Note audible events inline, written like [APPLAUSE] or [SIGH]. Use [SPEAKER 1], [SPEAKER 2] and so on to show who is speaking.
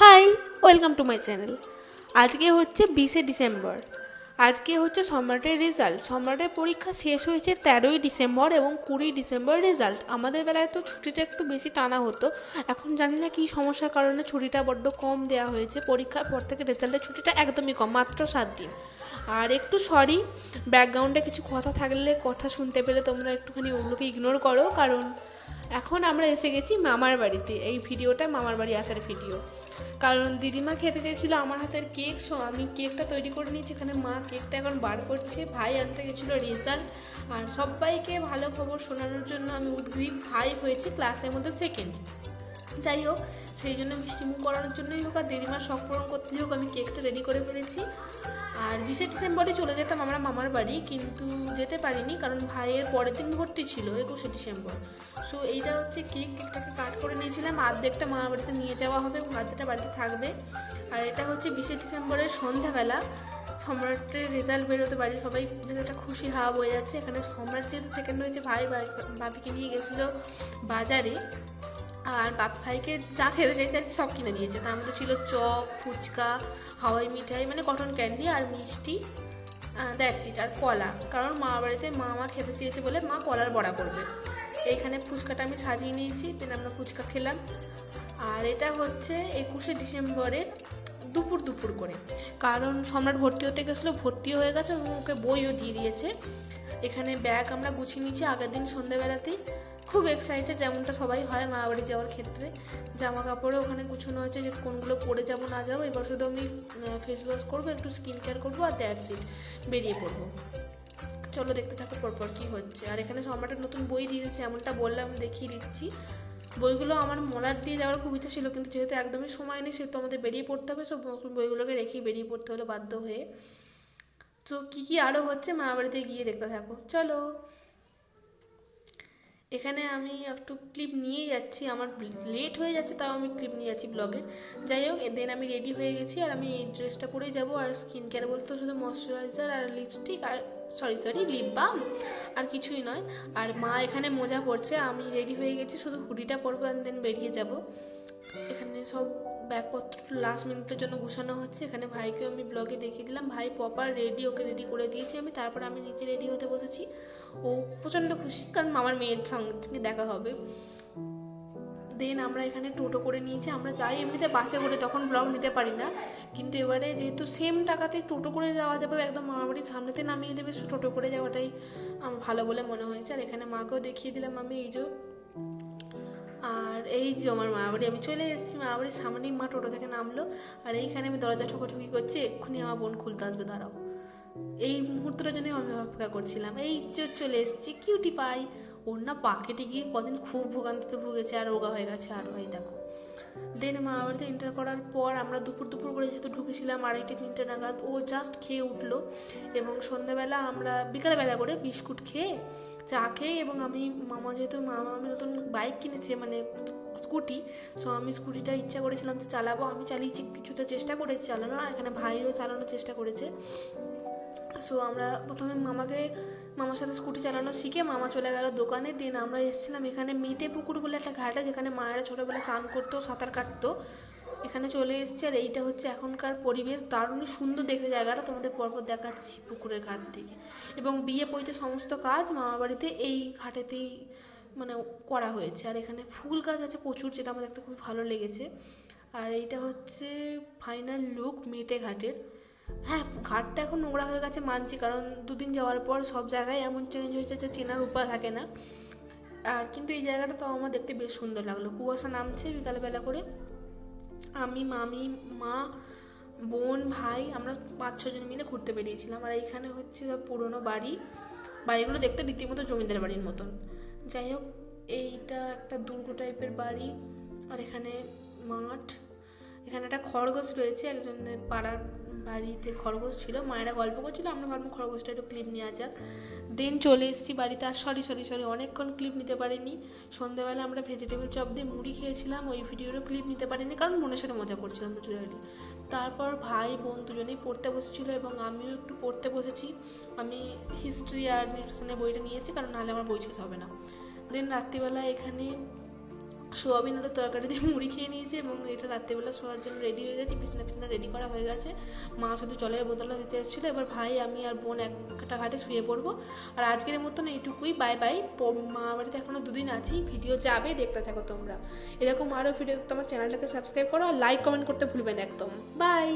[SPEAKER 1] Hi, welcome to my channel. আজকে হচ্ছে বিশে ডিসেম্বর। আজকে হচ্ছে সম্রাটের রেজাল্ট। সম্রাটের পরীক্ষা শেষ হয়েছে তেরোই ডিসেম্বর এবং কুড়ি ডিসেম্বর রেজাল্ট। আমাদের বেলায় তো ছুটিটা একটু বেশি টানা হতো। এখন জানি না কী সমস্যার কারণে ছুটিটা বড্ড কম দেওয়া হয়েছে। পরীক্ষার পর থেকে রেজাল্টের ছুটিটা একদমই কম, মাত্র সাত দিন। আর একটু সরি ব্যাকগ্রাউন্ডে কিছু কথা থাকলে, কথা শুনতে পেলে তোমরা একটুখানি ওগুলোকে ইগনোর করো। কারণ এখন আমরা এসে গেছি মামার বাড়িতে। এই ভিডিওটা মামার বাড়ি আসার ভিডিও। কারণ দিদিমা খেতে চেয়েছিল আমার হাতের কেক সো আমি কেকটা তৈরি করে নিয়েছি। এখানে মা কেকটা এখন বার করছে, ভাই আনতে গেছিল রেজাল্ট। আর সবাইকে ভালো খবর শোনানোর জন্য আমি উদ্গ্রীব ভাই হয়েছি ক্লাসের মধ্যে সেকেন্ড যাই হোক, সেই জন্য মিষ্টিমুখ করানোর জন্যই হোক আর দিদিমার শখ পূরণ করতেই হোক, আমি কেকটা রেডি করে ফেলেছি। আর বিশে ডিসেম্বরে চলে যেতাম আমরা মামার বাড়ি, কিন্তু যেতে পারিনি কারণ ভাইয়ের পরের দিন ভর্তি ছিল একুশে ডিসেম্বর। সো এইটা হচ্ছে কেক, কেকটাকে কাট করে নিয়েছিলাম, আর্ধেকটা মামার বাড়িতে নিয়ে যাওয়া হবে এবং আর্ধেকটা বাড়িতে থাকবে। আর এটা হচ্ছে বিশে ডিসেম্বরের সন্ধ্যাবেলা। সম্রাটের রেজাল্ট বেরোতে পারি, সবাই একটা খুশি হাওয়া বয়ে যাচ্ছে। এখানে সম্রাট যেহেতু সেকেন্ড হয়েছে, ভাই ভাই- ভাবিকে নিয়ে গেছিল বাজারে। আর বাপ ভাইকে যা খেতে চাইছে সব কিনে দিয়েছে তার মধ্যে ছিল চপ, ফুচকা, হাওয়াই মিঠাই মানে কটন ক্যান্ডি আর মিষ্টি দ্যাটস ইট আর কলা। কারণ মা বাড়িতে মা মা খেতে চেয়েছে বলে মা কলার বড়া করবে। এইখানে ফুচকাটা আমি সাজিয়ে নিয়েছি, দেন আমরা ফুচকা খেলাম। আর এটা হচ্ছে একুশে ডিসেম্বরের দুপুর দুপুর করে। কারণ সম্রাট ভর্তি হতে গেছিল ভর্তিও হয়ে গেছে এবং ওকে বইও দিয়ে দিয়েছে। এখানে ব্যাগ আমরা গুছিয়ে নিয়েছি আগের দিন সন্ধ্যাবেলাতেই। খুব এক্সাইটেড যেমনটা সবাই হয় মা বাড়ি যাওয়ার ক্ষেত্রে। জামা কাপড়ও ওখানে গুছানো আছে যে কোনগুলো পরে যাব, না যাব, এবার শুধু আমি ফেস ওয়াশ করব, একটু স্কিন কেয়ার করব আর দ্যাটস ইট বেরিয়ে পড়ব। চলো দেখতে থাকো পরপর কি হচ্ছে। আর এখানে সম্রাটের নতুন বই দিয়ে এমনটা বললাম, দেখিয়ে দিচ্ছি। বইগুলো আমার মনার দিয়ে যাওয়ার খুব ইচ্ছা ছিল, কিন্তু যেহেতু একদমই সময় নেই, সেহেতু আমাদের বেরিয়ে পড়তে হবে, সব নতুন বইগুলোকে রেখেই বেরিয়ে পড়তে হলো বাধ্য হয়ে। তো কি কি আরও হচ্ছে মা বাড়িতে গিয়ে দেখতে থাকো। চলো। এখানে আমি একটু ক্লিপ নিয়ে যাচ্ছি, আমার লেট হয়ে যাচ্ছে, তাও আমি ক্লিপ নিয়ে যাচ্ছি ব্লগের যাই হোক দেন আমি রেডি হয়ে গেছি আর আমি এই ড্রেসটা পরেই যাব। আর স্কিন কেয়ার বলতে শুধু ময়শ্চারাইজার আর লিপস্টিক আর সরি সরি লিপ বাম আর কিছুই নয়। আর মা এখানে মোজা পরছে, আমি রেডি হয়ে গেছি, শুধু হুডিটা পরবো অ্যান্ড দেন বেরিয়ে যাব। এখানে সব ব্যাগপত্র লাস্ট মিনিটের জন্য গুছানো হচ্ছে। এখানে ভাইকে আমি ব্লগে দেখিয়ে দিলাম। ভাই প্রপার রেডি ওকে রেডি করে দিয়েছি আমি। তারপর আমি নিজে রেডি হতে বসেছি। ও প্রচণ্ড খুশি, কারণ মামার মেয়ের সঙ্গে দেখা হবে। দেন আমরা এখানে টোটো করে নিয়েছি। আমরা যাই এমনিতে বাসে করে, তখন ব্লগ নিতে পারি না। কিন্তু এবারে যেহেতু সেম টাকাতে টোটো করে যাওয়া যাবে, একদম মামার বাড়ির সামনেতে নামিয়ে দেবে, টোটো করে যাওয়াটাই আমার ভালো বলে মনে হয়েছে। আর এখানে মাকেও দেখিয়ে দিলাম আমি, এই যে আর এই যে আমার মা বাড়ি আমি চলে এসেছি মা বাড়ির সামনেই মা টোটো থেকে নামলো। আর এইখানে আমি দরজা ঠোকাঠুকি করছি, এক্ষুনি আমার বোন খুলতে আসবে, দাঁড়াও। এই মুহূর্তটার জন্য আমি অপেক্ষা করছিলাম। এই যে চলে এসেছি, কিউটি পাই। ওর না পাকেটে গিয়ে কদিন খুব ভোগান্তিতে ভুগেছে, আর রোগা হয়ে গেছে, আর এই দেখো। দেন মা বাড়িতে এন্টার করার পর আমরা দুপুর দুপুর করে যেহেতু ঢুকেছিলাম আড়াইটে তিনটে নাগাদ, ও জাস্ট খেয়ে উঠল। এবং সন্ধ্যাবেলা আমরা, বিকালবেলা করে বিস্কুট খেয়ে চা খেয়ে এবং আমি মামা যেহেতু মামা আমি নতুন বাইক কিনেছে মানে স্কুটি সো আমি স্কুটিটা ইচ্ছা করেছিলাম যে চালাবো। আমি চালিয়েছি, কিছুটা চেষ্টা করেছি চালানোর, আর এখানে ভাইও চালানোর চেষ্টা করেছে। সো আমরা প্রথমে মামাকে, মামার সাথে স্কুটি চালানো শিখে মামা চলে গেল দোকানে। দেন আমরা এসেছিলাম এখানে মিটে পুকুর বলে একটা ঘাট যেখানে মায়েরা ছোটোবেলা চান করতো, সাঁতার কাটতো। এখানে চলে এসেছি আর এইটা হচ্ছে এখনকার পরিবেশ। দারুণই সুন্দর দেখতে জায়গাটা। তোমাদের পরপর দেখাচ্ছি পুকুরের ঘাট থেকে। এবং বিয়ে পৈতে সমস্ত কাজ মামা বাড়িতে এই ঘাটেতেই মানে করা হয়েছে। আর এখানে ফুল গাছ আছে প্রচুর, যেটা আমার দেখতে খুব ভালো লেগেছে। আর এইটা হচ্ছে ফাইনাল লুক মেটে ঘাটের। হ্যাঁ ঘাটটা এখন নোংরা হয়ে গেছে মানছি, কারণ দুদিন যাওয়ার পর সব জায়গায় এমন চেঞ্জ হয়েছে যে চেনার উপায় থাকে না। আর কিন্তু এই জায়গাটা তো আমার দেখতে বেশ সুন্দর লাগল। কুয়াশা নামছে বিকালবেলা করে। আমি, মামি, মা, বোন, ভাই, আমরা পাঁচ ছজন মিলে ঘুরতে বেরিয়েছিলাম। আর এইখানে হচ্ছে পুরনো বাড়ি। বাড়িগুলো দেখতে রীতিমতো জমিদার বাড়ির মতন। যাই হোক, এইটা একটা দুর্গ টাইপের বাড়ি। আর এখানে মাঠ। এখানে একটা খরগোশ রয়েছে, একজনের পাড়ার বাড়িতে খরগোশ ছিল, মায়েরা গল্প করছিল, আমরা ভাবলাম খরগোশটা একটু ক্লিপ নেওয়া যাক। দেন চলে এসেছি বাড়িতে, আর সরি সরি সরি অনেকক্ষণ ক্লিপ নিতে পারিনি। সন্ধ্যাবেলা আমরা ভেজিটেবল চপ দিয়ে মুড়ি খেয়েছিলাম, ওই ভিডিওরও ক্লিপ নিতে পারিনি, কারণ বোনের সাথে মজা করছিলাম দুজনে তারপর ভাই বোন দুজনেই পড়তে বসেছিল এবং আমিও একটু পড়তে বসেছি। আমি হিস্ট্রি আর নিউট্রিশনের বইটা নিয়েছি, কারণ নাহলে আমার বই শেষ হবে না। দেন রাত্রিবেলা এখানে সোয়াবিন আলুর তরকারি দিয়ে [LAUGHS] মুড়ি খেয়ে নিয়েছি এবং এটা রাত্রেবেলা শোয়ার জন্য রেডি হয়ে গেছে, বিছানা ফিছনা রেডি করা হয়ে গেছে। মা শুধু জলের বোতলটা দিতে এসেছিল। এবার ভাই, আমি আর বোন একটা ঘাটে শুয়ে পড়ব। আর আজকের মতন এইটুকুই বাই বাই মা বাড়িতে এখনও দুদিন আছি, ভিডিও যাবে, দেখতে থাকো তোমরা। এরকম আরও ভিডিও তোমার চ্যানেলটাকে সাবস্ক্রাইব করো আর লাইক কমেন্ট করতে ভুলবে না একদম। বাই